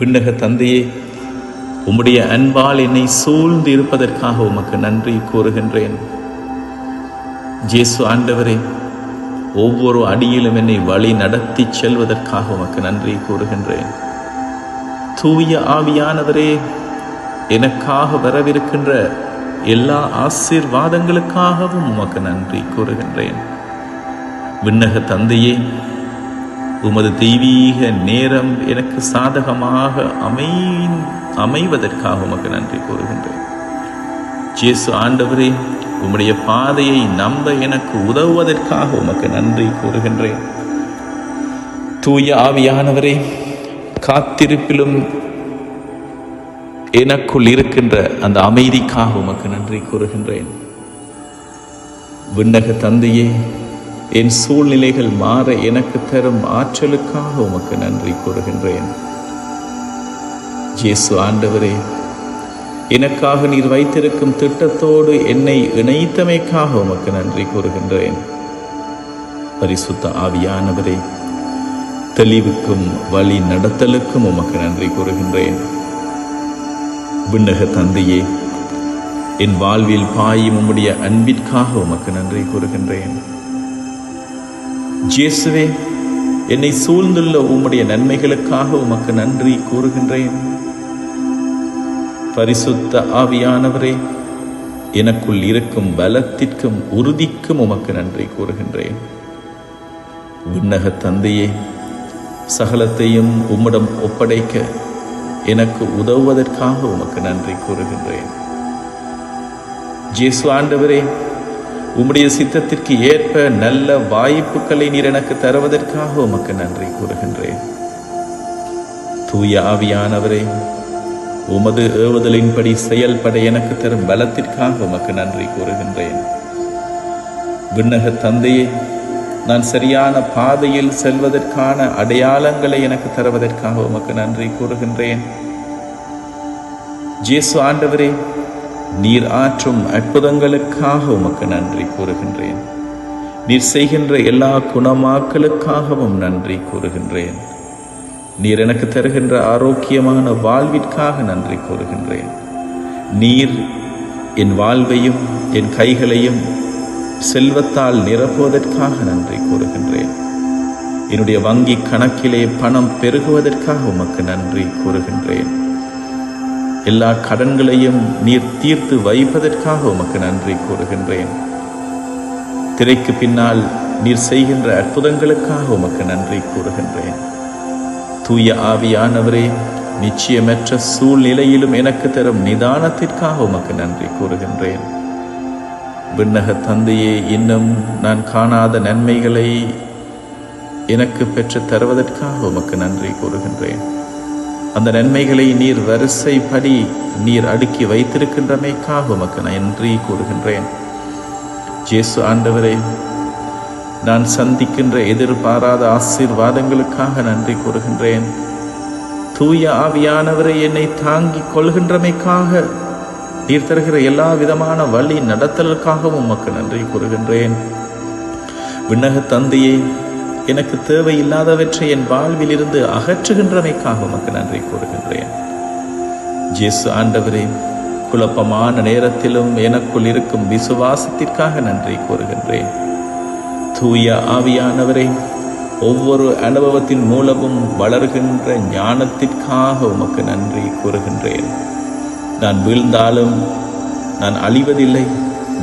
விண்ணக தந்தையே உம்முடைய அன்பால் என்னை சூழ்ந்து இருப்பதற்காக உமக்கு நன்றி கூறுகின்றேன். ஜேசு ஆண்டவரே ஒவ்வொரு அடியிலும் என்னை வழி நடத்தி செல்வதற்காக உமக்கு நன்றி கூறுகின்றேன். தூய ஆவியானவரே எனக்காக வரவிருக்கின்ற எல்லா ஆசீர்வாதங்களுக்காகவும் உமக்கு நன்றி கூறுகின்றேன். விண்ணக தந்தையே உமது தெய்வீக நேரம் எனக்கு சாதகமாக அமை அமைவதற்காக உமக்கு நன்றி கூறுகின்றேன். ஜேசு ஆண்டவரே உம்முடைய பாதையை நம்ப எனக்கு உதவுவதற்காக உமக்கு நன்றி கூறுகின்றேன். தூய ஆவியானவரே காத்திருப்பிலும் எனக்குள் இருக்கின்ற அந்த அமைதிக்காக உமக்கு நன்றி கூறுகின்றேன். விண்ணக தந்தையே என் சூழ்நிலைகள் மாற எனக்கு தரும் ஆற்றலுக்காக உமக்கு நன்றி கூறுகின்றேன். இயேசு ஆண்டவரே எனக்காக நீர் வைத்திருக்கும் திட்டத்தோடு என்னை இணைத்தமைக்காக உமக்கு நன்றி கூறுகின்றேன். பரிசுத்த ஆவியானவரே தெளிவுக்கும் வழி நடத்தலுக்கும் உமக்கு நன்றி கூறுகின்றேன். விண்ணக தந்தையே என் வாழ்வில் பாயும் உம்முடைய அன்பிற்காக உமக்கு நன்றி கூறுகின்றேன். ஜேசுவே என்னை சூழ்ந்துள்ள உம்முடைய நன்மைகளுக்காக உமக்கு நன்றி கூறுகின்றேன். பரிசுத்த ஆவியானவரே எனக்குள் இருக்கும் பலத்திற்கும் உறுதிக்கும் உமக்கு நன்றி கூறுகின்றேன். விண்ணக தந்தையே சகலத்தையும் உம்மிடம் ஒப்படைக்க எனக்கு உதவுவதற்காக உமக்கு நன்றி கூறுகின்றேன். ஜேசு ஆண்டவரே உம்முடைய சித்தத்திற்கு ஏற்ப நல்ல வாய்ப்புகளை நீர் எனக்கு தருவதற்காக உமக்கு நன்றி கூறுகின்றேன். தூய ஆவியானவரே உமது ஏவுதலின்படி செயல்பட எனக்கு தரும் பலத்திற்காக உமக்கு நன்றி கூறுகின்றேன். விண்ணக தந்தையே நான் சரியான பாதையில் செல்வதற்கான அடையாளங்களை எனக்கு தருவதற்காக உமக்கு நன்றி கூறுகின்றேன். ஜேசு ஆண்டவரே நீர் ஆற்றும் அற்புதங்களுக்காக உமக்கு நன்றி கூறுகின்றேன். நீர் செய்கின்ற எல்லா குணமாக்கலுக்காகவும் நன்றி கூறுகின்றேன். நீர் எனக்கு தருகின்ற ஆரோக்கியமான வாழ்விற்காக நன்றி கூறுகின்றேன். நீர் என் வாழ்வையும் என் கைகளையும் செல்வத்தால் நிரப்புவதற்காக நன்றி கூறுகின்றேன். என்னுடைய வங்கி கணக்கிலே பணம் பெருகுவதற்காக உமக்கு நன்றி கூறுகின்றேன். எல்லா கடன்களையும் நீர் தீர்த்து வைப்பதற்காக உமக்கு நன்றி கூறுகின்றேன். திரைக்கு பின்னால் நீர் செய்கின்ற அற்புதங்களுக்காக உமக்கு நன்றி கூறுகின்றேன். தூய ஆவியானவரே நிச்சயமற்ற சூழ்நிலையிலும் எனக்கு தரும் நிதானத்திற்காக உமக்கு நன்றி கூறுகின்றேன். விண்ணக தந்தையே இன்னும் நான் காணாத நன்மைகளை எனக்கு பெற்று தருவதற்காக உமக்கு நன்றி கூறுகின்றேன். அந்த நன்மைகளை நீர் வரிசைப்படி நீர் அடுக்கி வைத்திருக்கின்றமைக்காக உமக்கு நன்றி கூறுகின்றேன். ஜேசு ஆண்டவரே நான் சந்திக்கின்ற எதிர்பாராத ஆசீர்வாதங்களுக்காக நன்றி கூறுகின்றேன். தூய ஆவியானவரை என்னை தாங்கிக் கொள்கின்றமைக்காக நீர் தருகிற எல்லா விதமான வழி நடத்தலுக்காகவும் உமக்கு நன்றி கூறுகின்றேன். விண்ணக தந்தையை எனக்கு தேவையில்லாதவற்றை என் வாழ்வில் இருந்து அகற்றுகின்றமைக்காக உமக்கு நன்றி கூறுகின்றேன். ஜேசு ஆண்டவரே குழப்பமான நேரத்திலும் எனக்குள் இருக்கும் விசுவாசத்திற்காக நன்றி கூறுகின்றேன். தூய ஆவியானவரே ஒவ்வொரு அனுபவத்தின் மூலமும் வளர்கின்ற ஞானத்திற்காக உமக்கு நன்றி கூறுகின்றேன். நான் வீழ்ந்தாலும் நான் அழிவதில்லை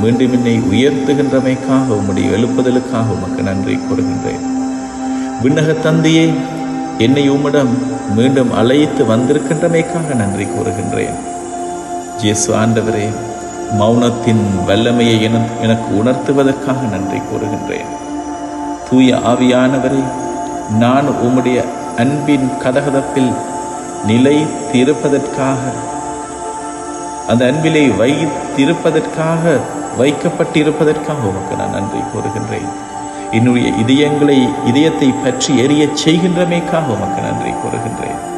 மீண்டும் என்னை உயர்த்துகின்றமைக்காக உம்முடைய எழுப்புதலுக்காக உமக்கு நன்றி கூறுகின்றேன். விண்ணக தந்தையே என்னை உம்மிடம் மீண்டும் அழைத்து வந்திருக்கின்றமைக்காக நன்றி கூறுகின்றேன். ஜேசு ஆண்டவரே மௌனத்தின் வல்லமையை என- எனக்கு உணர்த்துவதற்காக நன்றி கூறுகின்றேன். தூய ஆவியானவரே நான் உம்முடைய அன்பின் கதகதப்பில் நிலைத்திருப்பதற்காக அந்த அன்பிலே வைத்திருப்பதற்காக வைக்கப்பட்டிருப்பதற்காக உமக்கு நான் நன்றி கூறுகின்றேன். என்னுடைய இதயங்களை இதயத்தை பற்றி எரிய செய்கின்றமைக்காக உமக்கு நன்றி கூறுகின்றேன்.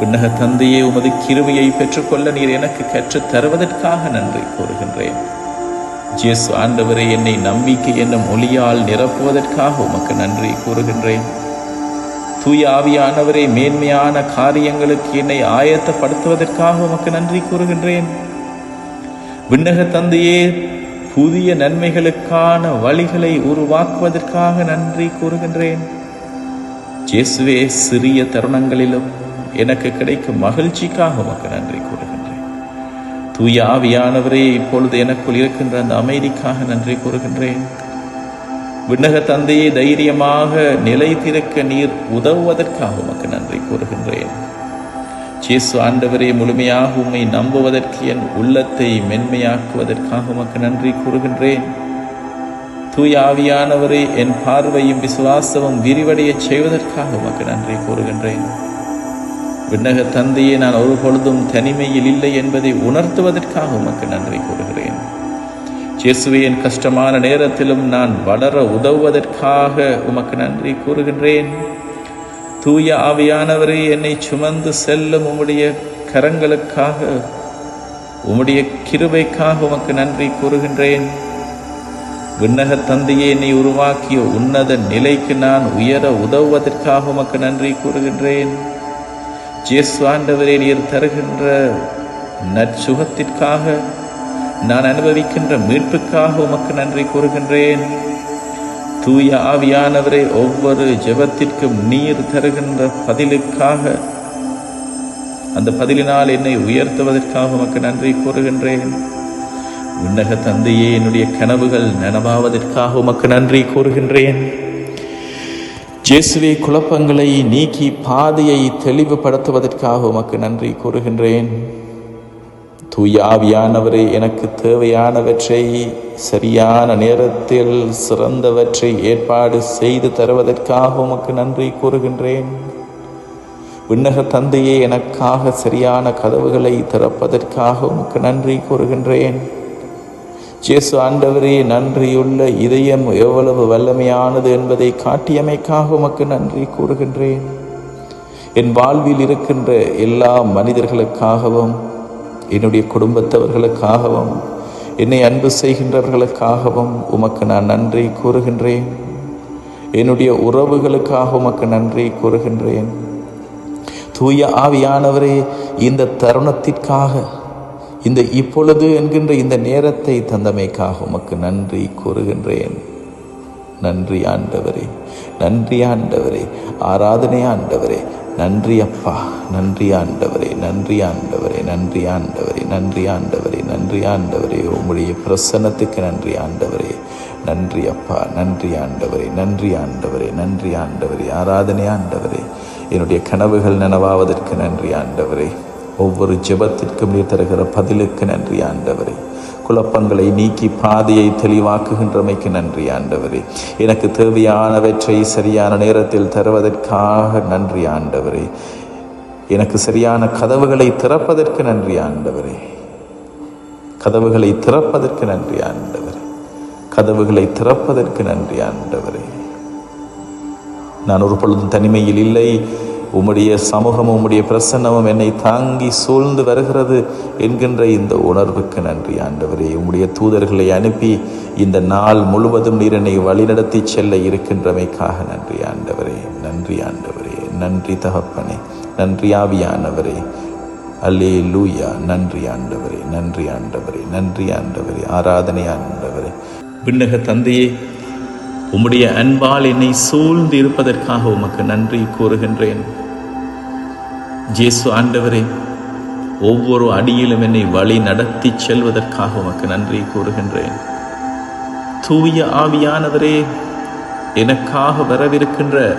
விண்ணக தந்தையே உமது கிருமையை பெற்றுக்கொள்ள நீர் எனக்கு கற்றுத் தருவதற்காக நன்றி கூறுகின்றேன். ஜேசு ஆண்டவரை என்னை நம்பிக்கை என்னும் ஒளியால் நிரப்புவதற்காக உமக்கு நன்றி கூறுகின்றேன். தூய ஆவியானவரே மேன்மையான காரியங்களுக்கு என்னை ஆயத்தப்படுத்துவதற்காக உமக்கு நன்றி கூறுகின்றேன். விண்ணக தந்தையே புதிய நன்மைகளுக்கான வழிகளை உருவாக்குவதற்காக நன்றி கூறுகின்றேன். இயேசுவே சிறிய தருணங்களிலும் எனக்கு கிடைக்கும் மகிழ்ச்சிக்காக உமக்கு நன்றி கூறுகின்றேன். தூய ஆவியானவரே இப்பொழுது எனக்குள் இருக்கின்ற அந்த அமைதிக்காக நன்றி கூறுகின்றேன். விண்ணக தந்தையை தைரியமாக நிலைத்திருக்க நீர் உதவுவதற்காக உமக்கு நன்றி கூறுகின்றேன். இயேசு ஆண்டவரே முழுமையாக உம்மை நம்புவதற்கு என் உள்ளத்தை மென்மையாக்குவதற்காக உமக்கு நன்றி கூறுகின்றேன். தூய ஆவியானவரே என் பார்வையும் விசுவாசமும் விரிவடையச் செய்வதற்காக உமக்கு நன்றி கூறுகின்றேன். விண்ணக தந்தையே நான் ஒரு பொழுதும் தனிமையில் இல்லை என்பதை உணர்த்துவதற்காக உமக்கு நன்றி கூறுகிறேன். இயேசுவே என் கஷ்டமான நேரத்திலும் நான் வளர உதவுவதற்காக உமக்கு நன்றி கூறுகின்றேன். தூய ஆவியானவரே என்னை சுமந்து செல்லும் உம்முடைய கரங்களுக்காக உம்முடைய கிருபைக்காக உமக்கு நன்றி கூறுகின்றேன். விண்ணக தந்தையே என்னை உருவாக்கிய உன்னத நிலைக்கு நான் உயர உதவுவதற்காக உமக்கு நன்றி கூறுகின்றேன். ஜேசு நீர் தருகின்ற நற்சுகத்திற்காக நான் அனுபவிக்கின்ற மீட்புக்காக உமக்கு நன்றி கூறுகின்றேன். தூய ஆவியானவரே ஒவ்வொரு ஜெபத்திற்கும் நீர் தருகின்ற பதிலுக்காக அந்த பதிலினால் என்னை உயர்த்துவதற்காக உமக்கு நன்றி கூறுகின்றேன். விண்ணக தந்தையே என்னுடைய கனவுகள் நனவாவதற்காக உமக்கு நன்றி கூறுகின்றேன். ஜேசுவே குழப்பங்களை நீக்கி பாதையை தெளிவுபடுத்துவதற்காக உமக்கு நன்றி கூறுகின்றேன். தூயாவியானவரே எனக்கு தேவையானவற்றை சரியான நேரத்தில் சிறந்தவற்றை ஏற்பாடு செய்து தருவதற்காக உமக்கு நன்றி கூறுகின்றேன். விண்ணக தந்தையே எனக்காக சரியான கதவுகளை திறப்பதற்காக உமக்கு நன்றி கூறுகின்றேன். ஜேசு ஆண்டவரே நன்றியுள்ள இதயம் எவ்வளவு வல்லமையானது என்பதை காட்டியமைக்காக உமக்கு நன்றி கூறுகின்றேன். என் வாழ்வில் இருக்கின்ற எல்லா மனிதர்களுக்காகவும் என்னுடைய குடும்பத்தவர்களுக்காகவும் என்னை அன்பு செய்கின்றவர்களுக்காகவும் உமக்கு நான் நன்றி கூறுகின்றேன். என்னுடைய உறவுகளுக்காக உமக்கு நன்றி கூறுகின்றேன். தூய ஆவியானவரே இந்த தருணத்திற்காக இந்த இப்பொழுது என்கின்ற இந்த நேரத்தை தந்தமைக்காக உமக்கு நன்றி கூறுகின்றேன். நன்றி ஆண்டவரே நன்றி ஆண்டவரே ஆராதனை ஆண்டவரே நன்றி அப்பா நன்றி ஆண்டவரே நன்றி ஆண்டவரே நன்றி ஆண்டவரே நன்றி ஆண்டவரே நன்றி ஆண்டவரே. உங்களுடைய பிரசன்னத்துக்கு நன்றி ஆண்டவரே. நன்றி அப்பா நன்றி ஆண்டவரே நன்றி ஆண்டவரே நன்றி ஆண்டவரே ஆராதனை ஆண்டவரே. என்னுடைய கனவுகள் நனவாவதற்கு நன்றி ஆண்டவரே. ஒவ்வொரு ஜெபத்திற்கும் நீ தருகிற பதிலுக்கு நன்றி ஆண்டவரே. குழப்பங்களை நீக்கி பாதையை தெளிவாக்குகின்றமைக்கு நன்றி ஆண்டவரே. எனக்கு தேவையானவற்றை சரியான நேரத்தில் தருவதற்காக நன்றி ஆண்டவரே. எனக்கு சரியான கதவுகளை திறப்பதற்கு நன்றி ஆண்டவரே. கதவுகளை திறப்பதற்கு நன்றி ஆண்டவரே. கதவுகளை திறப்பதற்கு நன்றி ஆண்டவரே. நான் ஒரு பொழுதும் தனிமையில் இல்லை. உம்முடைய சமூகமும் உம்முடைய பிரசன்னமும் என்னை தாங்கி சூழ்ந்து வருகிறது என்கின்ற இந்த உணர்வுக்கு நன்றி. ஆண்டவரே உம்முடைய தூதர்களை அனுப்பி இந்த நாள் முழுவதும் நீர் என்னை வழிநடத்தி செல்ல இருக்கின்றமைக்காக நன்றி. ஆண்டவரே நன்றி ஆண்டவரே நன்றி தகப்பனே நன்றி ஆவியானவரே. அல்லே லூயா நன்றி ஆண்டவரே நன்றி ஆண்டவரே நன்றி ஆண்டவரே ஆராதனை ஆண்டவரே. விண்ணக தந்தையே உம்முடைய அன்பால் என்னை சூழ்ந்து இருப்பதற்காக உமக்கு நன்றி கூறுகின்றேன். ஜேசு ஆண்டவரே ஒவ்வொரு அடியிலும் என்னை வழி நடத்தி செல்வதற்காக உமக்கு நன்றி கூறுகின்றேன். தூய ஆவியானவரே எனக்காக வரவிருக்கின்ற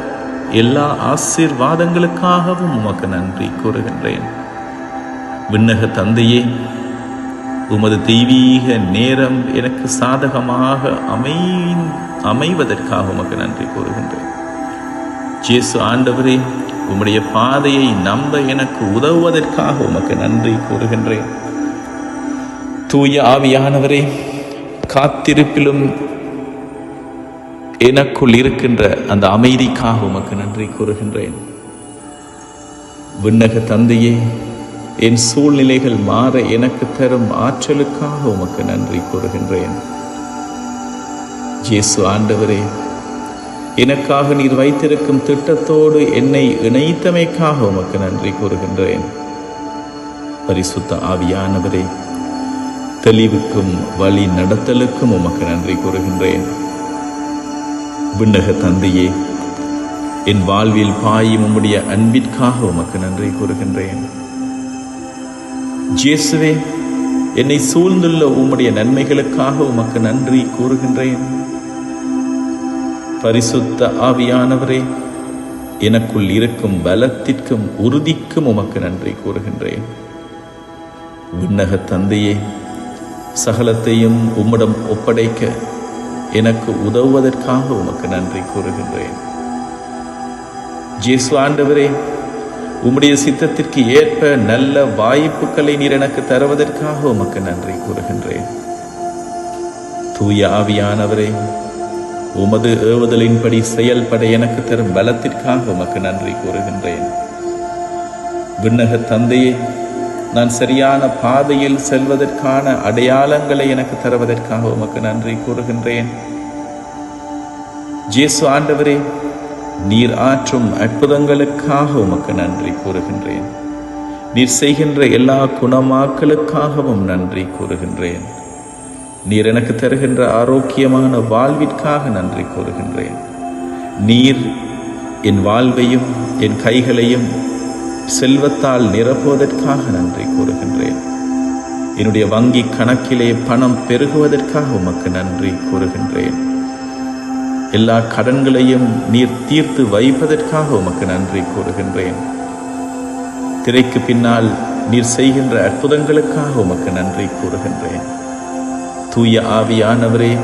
எல்லா ஆசீர்வாதங்களுக்காகவும் உமக்கு நன்றி கூறுகின்றேன். விண்ணக தந்தையே உமது தெய்வீக நேரம் எனக்கு சாதகமாக அமை அமைவதற்காக உமக்கு நன்றி கூறுகின்றேன் ஜேசு ஆண்டவரே உம்முடைய பாதையை நம்ப எனக்கு உதவுவதற்காக உமக்கு நன்றி கூறுகின்றேன். தூய ஆவியானவரே காத்திருப்பிலும் எனக்குள் இருக்கின்ற அந்த அமைதிக்காக உமக்கு நன்றி கூறுகின்றேன். விண்ணக தந்தையே என் சூழ்நிலைகள் மாற எனக்கு தரும் ஆற்றலுக்காக உமக்கு நன்றி கூறுகின்றேன். ஜேசு ஆண்டவரே எனக்காக நீர் வைத்திருக்கும் திட்டத்தோடு என்னை இணைத்தமைக்காக உமக்கு நன்றி கூறுகின்றேன். பரிசுத்த ஆவியானவரே தெளிவுக்கும் வழி நடத்தலுக்கும் உமக்கு நன்றி கூறுகின்றேன். விண்ணக தந்தையே என் வாழ்வில் பாயும் உம்முடைய அன்பிற்காக உமக்கு நன்றி கூறுகின்றேன். ஜேசுவே என்னை சூழ்ந்துள்ள உம்முடைய நன்மைகளுக்காக உமக்கு நன்றி கூறுகின்றேன். பரிசுத்த ஆவியானவரே எனக்குள் இருக்கும் பலத்திற்கும் உறுதிக்கும் உமக்கு நன்றி கூறுகின்றேன். விண்ணக தந்தையே சகலத்தையும் உம்மிடம் ஒப்படைக்க எனக்கு உதவுவதற்காக உமக்கு நன்றி கூறுகின்றேன். ஜேசு ஆண்டவரே உம்முடைய சித்தத்திற்கு ஏற்ப நல்ல வாய்ப்புகளை நீர் எனக்கு தருவதற்காக உமக்கு நன்றி கூறுகின்றேன். தூய ஆவியானவரே உமது ஏவுதலின்படி செயல்பட எனக்கு தரும் பலத்திற்காக உமக்கு நன்றி கூறுகின்றேன். விண்ணக தந்தையே நான் சரியான பாதையில் செல்வதற்கான அடையாளங்களை எனக்கு தருவதற்காக உமக்கு நன்றி கூறுகின்றேன். ஜேசு ஆண்டவரே நீர் ஆற்றும் அற்புதங்களுக்காக உமக்கு நன்றி கூறுகின்றேன். நீர் செய்கின்ற எல்லா குணமாக்கலுக்காகவும் நன்றி கூறுகின்றேன். நீர் எனக்கு தருகின்ற ஆரோக்கியமான வாழ்விற்காக நன்றி கூறுகின்றேன். நீர் என் வாழ்வையும் என் கைகளையும் செல்வத்தால் நிரப்புவதற்காக நன்றி கூறுகின்றேன். என்னுடைய வங்கி கணக்கிலே பணம் பெருகுவதற்காக உமக்கு நன்றி கூறுகின்றேன். எல்லா கடன்களையும் நீர் தீர்த்து வைப்பதற்காக உமக்கு நன்றி கூறுகின்றேன். திரைக்கு பின்னால் நீர் செய்கின்ற அற்புதங்களுக்காக உமக்கு நன்றி கூறுகின்றேன். தூய ஆவியானவரே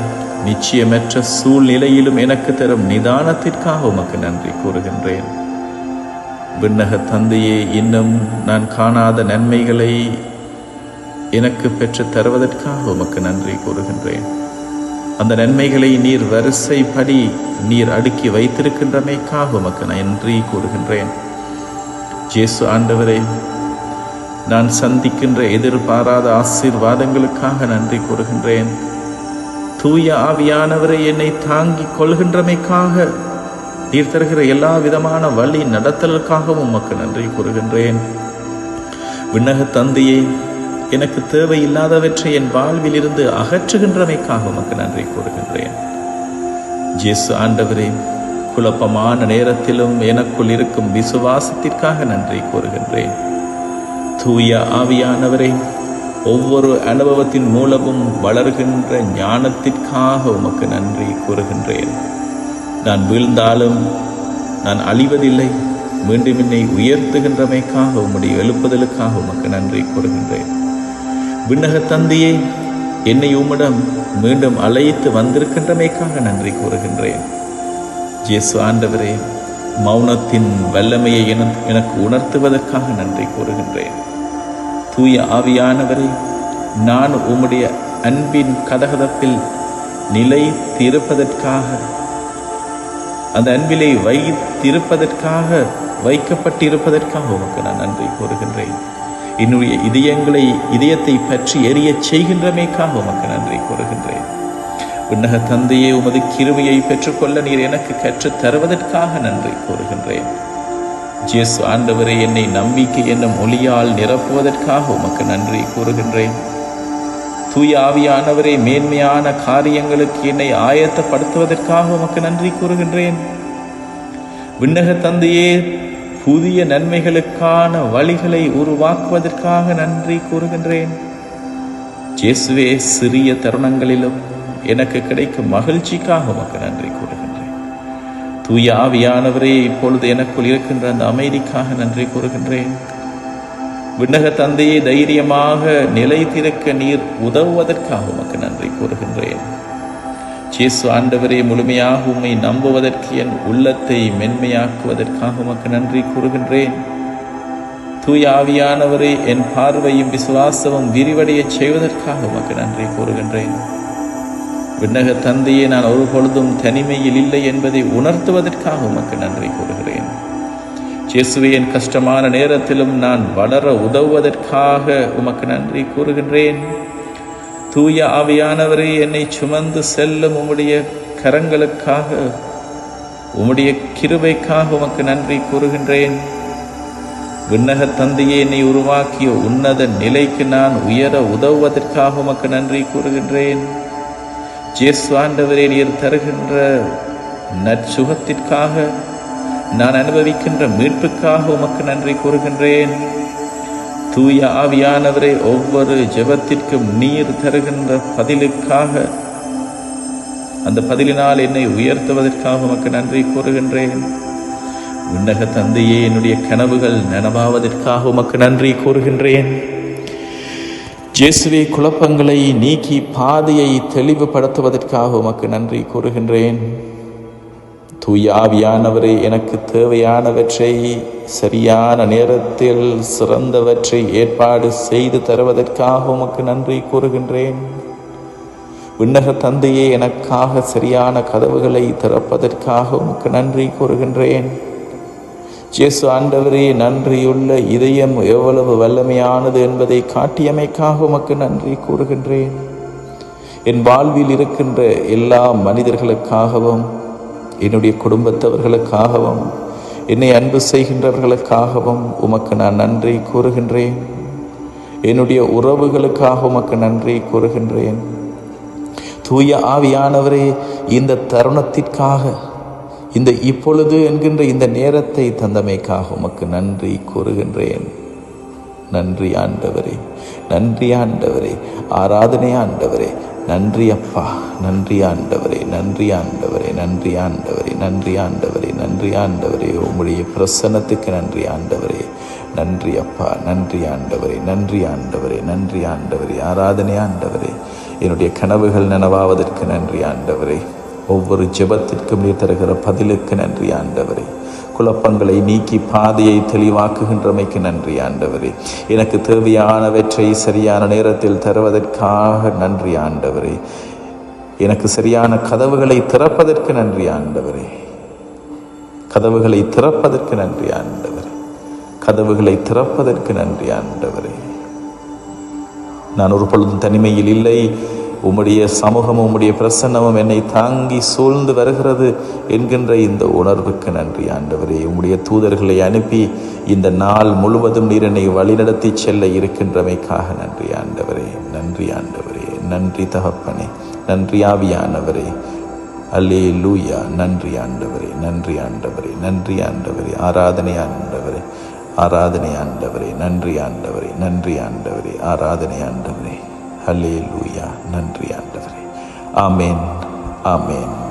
நிச்சயமற்ற சூழ்நிலையிலும் எனக்கு தரும் நிதானத்திற்காக உமக்கு நன்றி கூறுகின்றேன். விண்ணக தந்தையே இன்னும் நான் காணாத நன்மைகளை எனக்கு பெற்று தருவதற்காக உமக்கு நன்றி கூறுகின்றேன். அந்த நன்மைகளை நீர் வரிசைப்படி நீர் அடுக்கி வைத்திருக்கின்றமைக்காக உமக்கு நன்றி கூறுகின்றேன். ஜேசு ஆண்டவரே நான் சந்திக்கின்ற எதிர்பாராத ஆசீர்வாதங்களுக்காக நன்றி கூறுகின்றேன். தூய ஆவியானவரை என்னை தாங்கிக் கொள்கின்றமைக்காக நீர் தருகிற எல்லா விதமான வழி நடத்தலுக்காகவும் உமக்கு நன்றி கூறுகின்றேன். விண்ணக தந்தையை எனக்கு தேவையில்லாதவற்றை என் வாழ்வில் இருந்து அகற்றுகின்றமைக்காக உமக்கு நன்றி கூறுகின்றேன். ஜேசு ஆண்டவரே குழப்பமான நேரத்திலும் எனக்குள் இருக்கும் விசுவாசத்திற்காக நன்றி கூறுகின்றேன். தூய ஆவியானவரே ஒவ்வொரு அனுபவத்தின் மூலமும் வளர்கின்ற ஞானத்திற்காக உமக்கு நன்றி கூறுகின்றேன். நான் வீழ்ந்தாலும் நான் அழிவதில்லை மீண்டும் என்னை உயர்த்துகின்றமைக்காக உம்முடைய எழுப்புதலுக்காக உமக்கு நன்றி கூறுகின்றேன். விண்ணக தந்தையே என்னை உம்மிடம் மீண்டும் அழைத்து வந்திருக்கின்றமைக்காக நன்றி கூறுகின்றேன். ஜேசு ஆண்டவரே மௌனத்தின் வல்லமையை என- எனக்கு உணர்த்துவதற்காக நன்றி கூறுகின்றேன். தூய ஆவியானவரே நான் உம்முடைய அன்பின் கதகதப்பில் நிலைத்திருப்பதற்காக அந்த அன்பிலே வைத்திருப்பதற்காக வைக்கப்பட்டிருப்பதற்காக உமக்கு நான் நன்றி கூறுகின்றேன். என்னுடைய இதயங்களை இதயத்தை பற்றி எரியச் செய்கின்றமைக்காக உமக்கு நன்றி கூறுகின்றேன். விண்ணக தந்தையே உமது கிருமையை பெற்றுக்கொள்ள நீர் எனக்கு கற்றுத் தருவதற்காக நன்றி கூறுகின்றேன். ஜேசு ஆண்டவரே என்னை நம்பிக்கை என்னும் ஒளியால் நிரப்புவதற்காக உமக்கு நன்றி கூறுகின்றேன். தூய ஆவியானவரே மேன்மையான காரியங்களுக்கு என்னை ஆயத்தப்படுத்துவதற்காக உமக்கு நன்றி கூறுகின்றேன். விண்ணக தந்தையே புதிய நன்மைகளுக்கான வழிகளை உருவாக்குவதற்காக நன்றி கூறுகின்றேன். இயேசுவே சிறிய தருணங்களிலும் எனக்கு கிடைக்கும் மகிழ்ச்சிக்காக உமக்கு நன்றி கூறுகின்றேன். தூய ஆவியானவரே இப்பொழுது எனக்குள் இருக்கின்ற அந்த அமைதிக்காக நன்றி கூறுகின்றேன். விண்ணக தந்தையை தைரியமாக நிலைத்திருக்க நீர் உதவுவதற்காக உமக்கு நன்றி கூறுகின்றேன். இயேசு ஆண்டவரே முழுமையாக உம்மை நம்புவதற்கு என் உள்ளத்தை மென்மையாக்குவதற்காக உமக்கு நன்றி கூறுகின்றேன். தூய ஆவியானவரே என் பார்வையும் விசுவாசமும் விரிவடையச் செய்வதற்காக உமக்கு நன்றி கூறுகின்றேன். விண்ணக தந்தையே நான் ஒரு பொழுதும் தனிமையில் இல்லை என்பதை உணர்த்துவதற்காக உமக்கு நன்றி கூறுகிறேன். இயேசுவே என் கஷ்டமான நேரத்திலும் நான் வளர உதவுவதற்காக உமக்கு நன்றி கூறுகின்றேன். தூய ஆவியானவரே என்னை சுமந்து செல்லும் உம்முடைய கரங்களுக்காக உம்முடைய கிருபைக்காக உமக்கு நன்றி கூறுகின்றேன். விண்ணக தந்தையே என்னை உருவாக்கிய உன்னத நிலைக்கு நான் உயர உதவுவதற்காக உமக்கு நன்றி கூறுகின்றேன். ஜேஸ்வாண்டவரே நீர் தருகின்ற நற்சுகத்திற்காக நான் அனுபவிக்கின்ற மீட்புக்காக உமக்கு நன்றி கூறுகின்றேன். தூய ஆவியானவரே ஒவ்வொரு ஜெபத்திற்கும் நீர் தருகின்ற பதிலுக்காக அந்த பதிலினால் என்னை உயர்த்துவதற்காக உமக்கு நன்றி கூறுகின்றேன். விண்ணக தந்தையே என்னுடைய கனவுகள் நனவாவதற்காக உமக்கு நன்றி கூறுகின்றேன். இயேசுவே குழப்பங்களை நீக்கி பாதையை தெளிவுபடுத்துவதற்காக உமக்கு நன்றி கூறுகின்றேன். தூயாவியானவரே எனக்கு தேவையானவற்றை சரியான நேரத்தில் சிறந்தவற்றை ஏற்பாடு செய்து தருவதற்காக உமக்கு நன்றி கூறுகின்றேன். விண்ணக தந்தையே எனக்காக சரியான கதவுகளை திறப்பதற்காக உமக்கு நன்றி கூறுகின்றேன். ஜேசு ஆண்டவரே நன்றியுள்ள இதயம் எவ்வளவு வல்லமையானது என்பதை காட்டியமைக்காக உமக்கு நன்றி கூறுகின்றேன். என் வாழ்வில் இருக்கின்ற எல்லா மனிதர்களுக்காகவும் என்னுடைய குடும்பத்தவர்களுக்காகவும் என்னை அன்பு செய்கின்றவர்களுக்காகவும் உமக்கு நான் நன்றி கூறுகின்றேன். என்னுடைய உறவுகளுக்காக உமக்கு நன்றி கூறுகின்றேன். தூய ஆவியானவரே இந்த தருணத்திற்காக இந்த இப்பொழுது என்கின்ற இந்த நேரத்தை தந்தமைக்காக உமக்கு நன்றி கூறுகின்றேன். நன்றி ஆண்டவரே நன்றி ஆண்டவரே ஆராதனை ஆண்டவரே நன்றி அப்பா நன்றி ஆண்டவரே நன்றி ஆண்டவரே நன்றி ஆண்டவரே நன்றி ஆண்டவரே நன்றி ஆண்டவரே உங்களுடைய பிரசன்னத்துக்கு நன்றி ஆண்டவரே நன்றி அப்பா நன்றி ஆண்டவரே நன்றி ஆண்டவரே நன்றி ஆண்டவரே ஆராதனை ஆண்டவரே என்னுடைய கனவுகள் நனவாவதற்கு நன்றி ஆண்டவரே ஒவ்வொரு ஜெபத்திற்கும் நீ தருகிற பதிலுக்கு நன்றி ஆண்டவரே குழப்பங்களை நீக்கி பாதையை தெளிவாக்குகின்றமைக்கு நன்றி ஆண்டவரே. எனக்கு தேவையானவற்றை சரியான நேரத்தில் தருவதற்காக நன்றி ஆண்டவரே. எனக்கு சரியான கதவுகளை திறப்பதற்கு நன்றி ஆண்டவரே. கதவுகளை திறப்பதற்கு நன்றி ஆண்டவரே. கதவுகளை திறப்பதற்கு நன்றி ஆண்டவரே. நான் ஒரு பொழுதும் தனிமையில் இல்லை. உம்முடைய சமூகமும் உம்முடைய பிரசன்னமும் என்னை தாங்கி சூழ்ந்து வருகிறது என்கின்ற இந்த உணர்வுக்கு நன்றி. ஆண்டவரே உம்முடைய தூதர்களை அனுப்பி இந்த நாள் முழுவதும் நீர் என்னை வழிநடத்தி செல்ல இருக்கின்றமைக்காக நன்றி. ஆண்டவரே நன்றி ஆண்டவரே நன்றி தகப்பனே நன்றி ஆவியானவரே. அல்லே லூயா நன்றி ஆண்டவரே நன்றி ஆண்டவரே நன்றி ஆண்டவரே ஆராதனை ஆண்டவரே ஆராதனை ஆண்டவரே நன்றி ஆண்டவரே நன்றி ஆண்டவரே ஆராதனை ஆண்டவரே. ஹலே லூயா நன்றி ஆண்டவரே. ஆமேன் ஆமேன்.